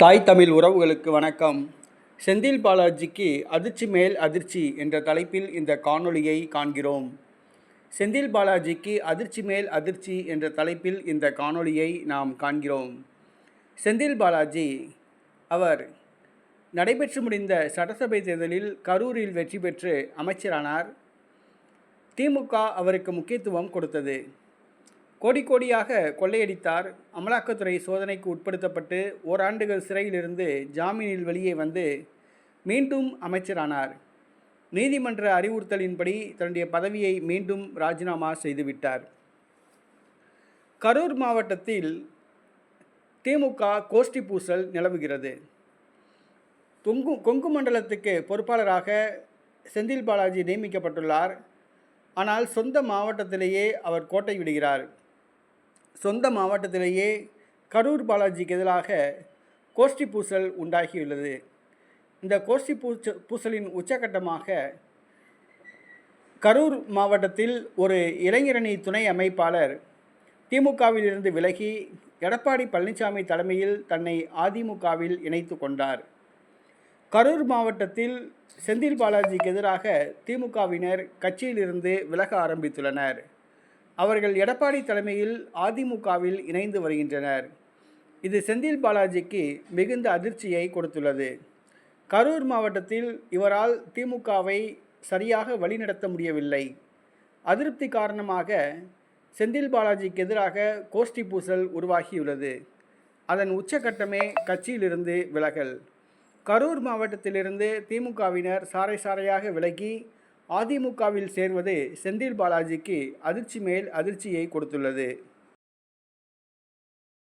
தாய் தமிழ் உறவுகளுக்கு வணக்கம். செந்தில் பாலாஜிக்கு அதிர்ச்சி மேல் அதிர்ச்சி என்ற தலைப்பில் இந்த காணொளியை காண்கிறோம். செந்தில் பாலாஜிக்கு அதிர்ச்சி மேல் அதிர்ச்சி என்ற தலைப்பில் இந்த காணொளியை நாம் காண்கிறோம். செந்தில் பாலாஜி அவர் நடைபெற்று முடிந்த சட்டசபை தேர்தலில் கரூரில் வெற்றி பெற்று அமைச்சரானார். திமுக அவருக்கு முக்கியத்துவம் கொடுத்தது. கோடி கோடியாக கொள்ளையடித்தார். அமலாக்கத்துறை சோதனைக்கு உட்படுத்தப்பட்டு ஓராண்டுகள் சிறையிலிருந்து ஜாமீனில் வெளியே வந்து மீண்டும் அமைச்சரானார். நீதிமன்ற அறிவுறுத்தலின்படி தன்னுடைய பதவியை மீண்டும் ராஜினாமா செய்துவிட்டார். கரூர் மாவட்டத்தில் திமுக கோஷ்டி பூசல் நிலவுகிறது. தொங்கு கொங்கு மண்டலத்துக்கு பொறுப்பாளராக செந்தில் பாலாஜி நியமிக்கப்பட்டுள்ளார். ஆனால் சொந்த மாவட்டத்திலேயே அவர் கோட்டை விடுகிறார். சொந்த மாவட்டத்திலேயே கரூர் பாலாஜிக்கு எதிராக கோஷ்டி பூசல் உண்டாகியுள்ளது. இந்த கோஷ்டி பூச்ச பூசலின் உச்சகட்டமாக கரூர் மாவட்டத்தில் ஒரு இளைஞரணி துணை அமைப்பாளர் திமுகவிலிருந்து விலகி எடப்பாடி பழனிசாமி தலைமையில் தன்னை அதிமுகவில் இணைத்து கொண்டார். கரூர் மாவட்டத்தில் செந்தில் பாலாஜிக்கு எதிராக திமுகவினர் கட்சியிலிருந்து விலக ஆரம்பித்துள்ளனர். அவர்கள் எடப்பாடி தலைமையில் அதிமுகவில் இணைந்து வருகின்றனர். இது செந்தில் பாலாஜிக்கு மிகுந்த அதிர்ச்சியை கொடுத்துள்ளது. கரூர் மாவட்டத்தில் இவரால் திமுகவை சரியாக வழிநடத்த முடியவில்லை. அதிருப்தி காரணமாக செந்தில் பாலாஜிக்கு எதிராக கோஷ்டி பூசல் உருவாகியுள்ளது. அதன் உச்சகட்டமே கட்சியிலிருந்து விலகல். கரூர் மாவட்டத்திலிருந்து திமுகவினர் சாறை சாறையாக விலகி அதிமுகவில் சேர்வது செந்தில் பாலாஜிக்கு அதிர்ச்சி மேல் அதிர்ச்சியை கொடுத்துள்ளது.